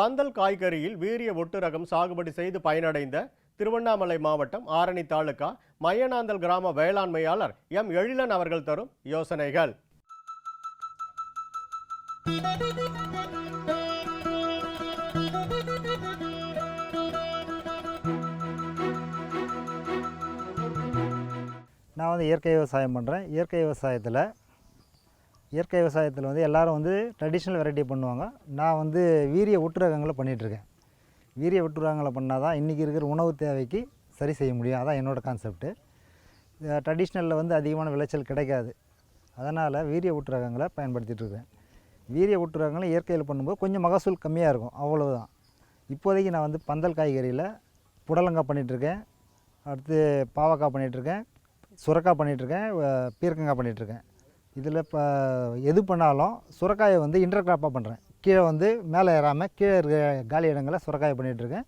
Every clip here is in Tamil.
பந்தல் காய்கறியில் வீரிய ஒட்டு ரகம் சாகுபடி செய்து பயனடைந்த திருவண்ணாமலை மாவட்டம் ஆரணி தாலுகா மையனாந்தல் கிராம வேளாண்மையாளர் எம் எழிலன் அவர்கள் தரும் யோசனைகள். நான் வந்து இயற்கை விவசாயம் பண்ணுறேன் இயற்கை விவசாயத்தில் இயற்கை விவசாயத்தில் வந்து எல்லாரும் வந்து ட்ரெடிஷ்னல் வெரைட்டி பண்ணுவாங்க. நான் வந்து வீரிய ஊட்டுரகங்களை பண்ணிகிட்ருக்கேன் வீரிய ஊட்டுரகங்களை பண்ணால் தான் இன்றைக்கி இருக்கிற உணவு தேவைக்கு சரி செய்ய முடியும். அதான் என்னோடய கான்செப்ட்டு ட்ரெடிஷ்னலில் வந்து அதிகமான விளைச்சல் கிடைக்காது. அதனால் வீரிய ஊட்டுரகங்களை பயன்படுத்திகிட்ருக்கேன் வீரிய ஊட்டுரகங்களை இயற்கையில் பண்ணும்போது கொஞ்சம் மகசூல் கம்மியாக இருக்கும். அவ்வளோதான் இப்போதைக்கு நான் வந்து பந்தல் காய்கறியில் புடலங்காய் பண்ணிகிட்ருக்கேன் அடுத்து பாவக்காய் பண்ணிகிட்ருக்கேன் சுரக்காய் பண்ணிகிட்ருக்கேன் பீர்க்கங்காய் பண்ணிகிட்ருக்கேன் இதில் இப்போ எது பண்ணாலும் சுரக்காயை வந்து இன்டர் கிராப்பாக பண்ணுறேன் கீழே வந்து மேலே ஏறாமல் கீழே இருக்கிற காலி இடங்களை சுரக்காயை பண்ணிகிட்ருக்கேன்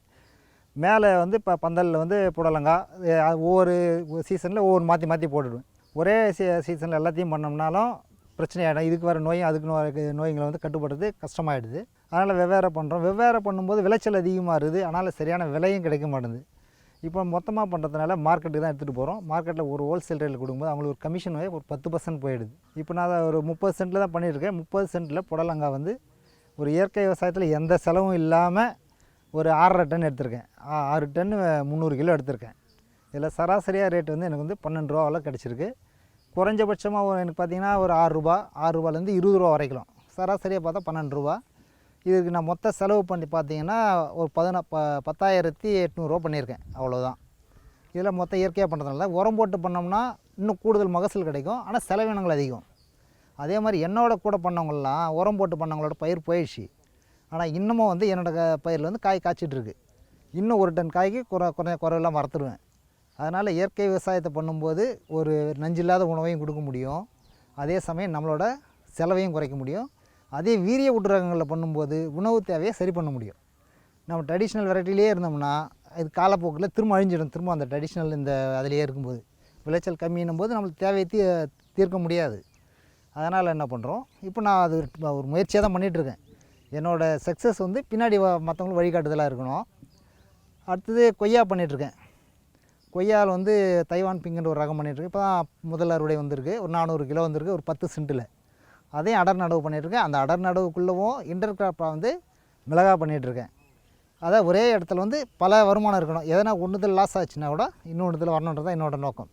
மேலே வந்து இப்போ பந்தலில் வந்து புடலங்காய் அது ஒவ்வொரு சீசனில் ஒவ்வொரு மாற்றி மாற்றி போட்டுடுவேன். ஒரே சீ சீசனில் எல்லாத்தையும் பண்ணோம்னாலும் பிரச்சனையாயிடும் இதுக்கு வர நோயும் அதுக்கு நோய்களை வந்து கட்டுப்படுறது கஷ்டமாயிடுது. அதனால் வெவ்வேறு பண்ணுறோம் வெவ்வேறு பண்ணும்போது விளைச்சல் அதிகமாக இருக்குது. அதனால் சரியான விலையும் கிடைக்க மாட்டேங்குது. இப்போ மொத்தமாக பண்ணுறதுனால மார்க்கெட்டுக்கு தான் எடுத்துகிட்டு போகிறோம் மார்க்கெட்டில் ஒரு ஹோல்சேல் ரேட்டில் கொடுக்கும்போது அவங்களுக்கு ஒரு கமிஷன் ஒரு பத்து பர்சன்ட் போயிடுது. இப்போ நான் அதை ஒரு முப்பது சென்ட்டில் தான் பண்ணியிருக்கேன். முப்பது சென்ட்டில் புடலங்காய் வந்து ஒரு இயற்கை விவசாயத்தில் எந்த செலவும் இல்லாமல் ஒரு ஆறரை டன் எடுத்திருக்கேன். ஆறு டன் முந்நூறு கிலோ எடுத்திருக்கேன். இதில் சராசரியாக ரேட் வந்து எனக்கு வந்து பன்னெண்டு ரூபாவில் கிடச்சிருக்கு. குறைஞ்சபட்சமாக ஒரு எனக்கு பார்த்தீங்கன்னா ஒரு ஆறுரூபா ஆறுரூபாலேருந்து ஆறு ரூபாலேருந்து இருபது ரூபா வரைக்கும். சராசரியாக பார்த்தா பன்னெண்டு ரூபா. இதுக்கு நான் மொத்த செலவு பண்ணி பார்த்தீங்கன்னா ஒரு பதினா ப பத்தாயிரத்தி எட்நூறுரூவா பண்ணியிருக்கேன். அவ்வளோதான் இதில் மொத்தம் இயற்கையாக பண்ணுறதுனால உரம் போட்டு பண்ணோம்னா இன்னும் கூடுதல் மகசூல் கிடைக்கும். ஆனால் செலவினங்கள் அதிகம். அதே மாதிரி என்னோட கூட பண்ணவங்களாம் உரம் போட்டு பண்ணவங்களோட பயிர் போயிடுச்சு. ஆனால் இன்னமும் வந்து என்னோட பயிரில் வந்து காய் காய்ச்சிட்ருக்கு இன்னும் ஒரு டன் காய்க்கு குறை குறை குறையெல்லாம் வறுத்துருவேன் அதனால் இயற்கை விவசாயத்தை பண்ணும்போது ஒரு நஞ்சில்லாத உணவையும் கொடுக்க முடியும். அதே சமயம் நம்மளோட செலவையும் குறைக்க முடியும். அதே வீரிய ஊட்டுரகங்களில் பண்ணும்போது உணவு தேவையை சரி பண்ண முடியும். நம்ம ட்ரெடிஷ்னல் வெரைட்டிலேயே இருந்தோம்னா இது காலப்போக்கில் திரும்ப அழிஞ்சிடும். திரும்ப அந்த ட்ரெடிஷ்னல் இந்த அதிலேயே இருக்கும்போது. விளைச்சல் கம்மின்னும் போது நம்மளுக்கு தேவையை தீ தீர்க்க முடியாது. அதனால் என்ன பண்ணுறோம்? இப்போ நான் அது ஒரு- ஒரு முயற்சியாக தான் பண்ணிகிட்ருக்கேன். என்னோடய சக்ஸஸ் வந்து பின்னாடி மற்றவங்களுக்கு வழிகாட்டுதலாக இருக்கணும். அடுத்தது கொய்யா பண்ணிகிட்ருக்கேன். கொய்யாவில் வந்து தைவான் பிங்குன்ற ஒரு ரகம் பண்ணிகிட்ருக்கேன். இப்போ தான் முதல் அறுவடை வந்திருக்கு. ஒரு நானூறு கிலோ வந்திருக்கு. ஒரு பத்து சென்ட்டில். அதையும் அடர் நடவு பண்ணிகிட்ருக்கேன் அந்த அடர் நடவுக்குள்ளவும் இன்டர் கிராப்பாக வந்து மிளகா பண்ணிகிட்ருக்கேன் அதான் ஒரே இடத்துல வந்து பல வருமானம் இருக்கணும். எதனா ஒன்றுதில் லாஸ் ஆச்சுன்னா கூட இன்னொன்றுதில் வரணுன்றது தான் என்னோடய நோக்கம்.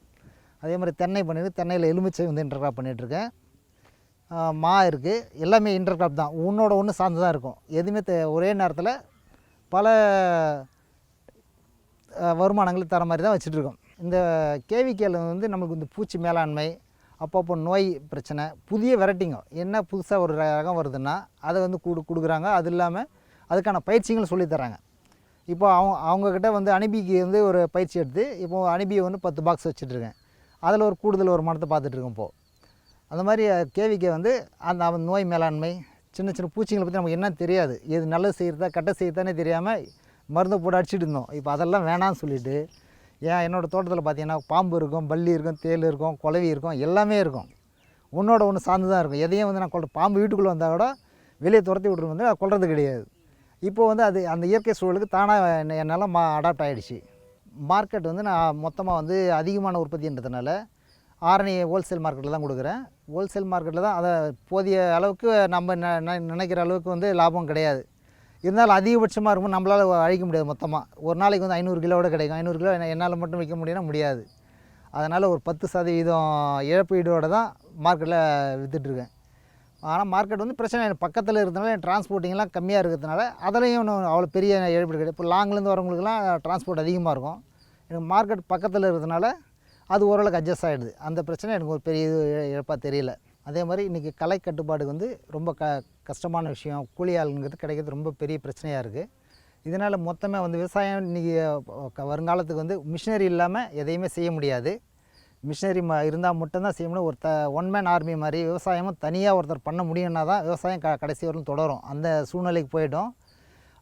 அதே மாதிரி தென்னை பண்ணிட்டு தென்னையில் எலுமிச்சை வந்து இன்டர் கிராப் பண்ணிகிட்ருக்கேன் மா இருக்குது எல்லாமே இன்டர் கிராப் தான். உன்னோட ஒன்று சார்ந்து தான் இருக்கும். எதுவுமே தெ- ஒரே நேரத்தில் பல அஹ், வருமானங்கள் தர மாதிரி தான் வச்சுட்ருக்கோம் இந்த கேவிகேல வந்து நமக்கு இந்த பூச்சி மேலாண்மை அப்பப்போ நோய் பிரச்சனை புதிய வெரைட்டிங்க. என்ன புதுசாக ஒரு ரகம் வருதுன்னா அதை வந்து கொடு கொடுக்குறாங்க. அது இல்லாமல் அதுக்கான பயிற்சிகளும் சொல்லித் தராங்க இப்போ அவங்க அவங்கக்கிட்ட வந்து அனுபிக்கு வந்து ஒரு பயிற்சி எடுத்து இப்போது அனுபியை வந்து பத்து பாக்ஸ் வச்சுட்ருக்கேன். அதில் ஒரு கூடுதல் ஒரு மரத்தை பார்த்துட்ருக்கோம் இப்போது அந்த மாதிரி கேவிக்கை வந்து அந்த அவன் நோய் மேலாண்மை சின்ன சின்ன பூச்சிங்களை பற்றி நமக்கு என்ன தெரியாது. எது நல்லது செய்கிறதா கெட்ட செய்கிறதானே தெரியாமல் மருந்து போட்டு அடிச்சுட்டு இருந்தோம். இப்போ அதெல்லாம் வேணாம்னு சொல்லிவிட்டு ஏன் என்னோடய தோட்டத்தில் பார்த்தீங்கன்னா பாம்பு இருக்கும் பல்லி இருக்கும் தேள் இருக்கும் குலவி இருக்கும் எல்லாமே இருக்கும். ஒன்றோட ஒன்று சார்ந்து தான் இருக்கும். எதையும் வந்து நான் கொள்ள பாம்பு வீட்டுக்குள்ளே வந்தால் கூட வெளியே துரத்தி விட்ரு வந்து நான் கிடையாது. இப்போ வந்து அது அந்த இயற்கை சூழலுக்கு தானாக என்னால் மா அடாப்ட் ஆகிடுச்சு மார்க்கெட் வந்து நான் மொத்தமாக வந்து அதிகமான உற்பத்தின்றதுனால ஆரணி ஹோல்சேல் மார்க்கெட்டில் தான் கொடுக்குறேன். ஹோல்சேல் மார்க்கெட்டில் தான் அதை போதிய அளவுக்கு நம்ம ந- ந- நினைக்கிற அளவுக்கு வந்து லாபம் கிடையாது. இருந்தாலும் அதிகபட்சமாக இருக்கும் நம்மளால் அழிக்க முடியாது மொத்தமாக ஒரு நாளைக்கு வந்து ஐநூறு கிலோவோட கிடைக்கும். ஐநூறு கிலோ என்ன- என்னால் மட்டும் விற்க முடியும்னா முடியாது. அதனால் ஒரு பத்து சதவீதம் இழப்பீடோடு தான் மார்க்கெட்டில் விற்றுட்ருக்கேன் ஆனால் மார்க்கெட் வந்து பிரச்சனை இல்லை. பக்கத்தில் இருக்கிறதுனால டிரான்ஸ்போர்ட்டிங்லாம் கம்மியாக இருக்கிறதுனால அதுலேயும் ஒன்றும் அவ்வளோ பெரிய இழப்பீடு கிடையாது. இப்போ லாங்லேருந்து வரவங்களுக்குலாம் டிரான்ஸ்போர்ட் அதிகமாக இருக்கும். எனக்கு மார்க்கெட் பக்கத்தில் இருக்கிறதுனால அது ஓரளவுக்கு அட்ஜஸ்ட் ஆகிடுது அந்த பிரச்சனை எனக்கு ஒரு பெரிய இது இழப்பாக தெரியல. அதே மாதிரி இன்றைக்கி கலை கட்டுப்பாடு வந்து ரொம்ப க கஷ்டமான விஷயம். கூலி ஆளுங்கிறது கிடைக்கிறது ரொம்ப பெரிய பிரச்சனையாக இருக்குது இதனால் மொத்தமே வந்து விவசாயம் இன்றைக்கி வருங்காலத்துக்கு வந்து மிஷினரி இல்லாமல் எதையுமே செய்ய முடியாது. மிஷினரி ம இருந்தால் மட்டும்தான் செய்ய முடியும். ஒரு த ஒன் மேன் ஆர்மி மாதிரி விவசாயமும் தனியாக ஒருத்தர் பண்ண முடியும்னா தான் விவசாயம் க கடைசி வரலும் தொடரும். அந்த சூழ்நிலைக்கு போயிடும்.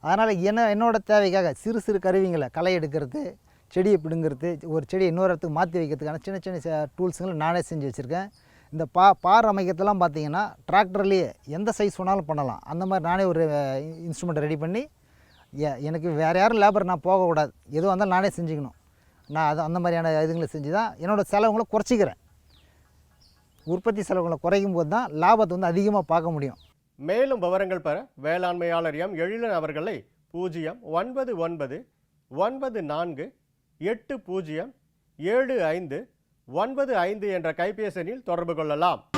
அதனால் என்ன என்னோடய தேவைக்காக சிறு சிறு கருவிங்களை களை எடுக்கிறது செடியை பிடுங்கிறது ஒரு செடியை இன்னொரு இடத்துக்கு மாற்றி வைக்கிறதுக்கான சின்ன சின்ன டூல்ஸுங்களை நானே செஞ்சு வச்சுருக்கேன். இந்த பா பார் அமைக்கிறதுலாம் பார்த்தீங்கன்னா டிராக்டர்லேயே எந்த சைஸ் வேணாலும் பண்ணலாம். அந்த மாதிரி நானே ஒரு இன்ஸ்ட்ருமெண்ட் ரெடி பண்ணி எ- எனக்கு வேறு யாரும் லேபர் நான் போகக்கூடாது. எதுவாக இருந்தாலும் நானே செஞ்சுக்கணும். நான் அது அந்த மாதிரியான இதுங்களை செஞ்சு தான் என்னோடய செலவுங்களை குறைச்சிக்கிறேன். உற்பத்தி செலவுகளை குறைக்கும் போது தான் லாபத்தை வந்து அதிகமாக பார்க்க முடியும். மேலும் விவரங்கள் பெற வேளாண்மையாளர் எம் எழிலன் அவர்களை பூஜ்ஜியம் ஒன்பது ஒன்பது ஒன்பது நான்கு எட்டு பூஜ்ஜியம் ஏழு ஐந்து ஒன்பது ஐந்து என்ற கைபேசி எண்ணில் தொடர்பு கொள்ளலாம்.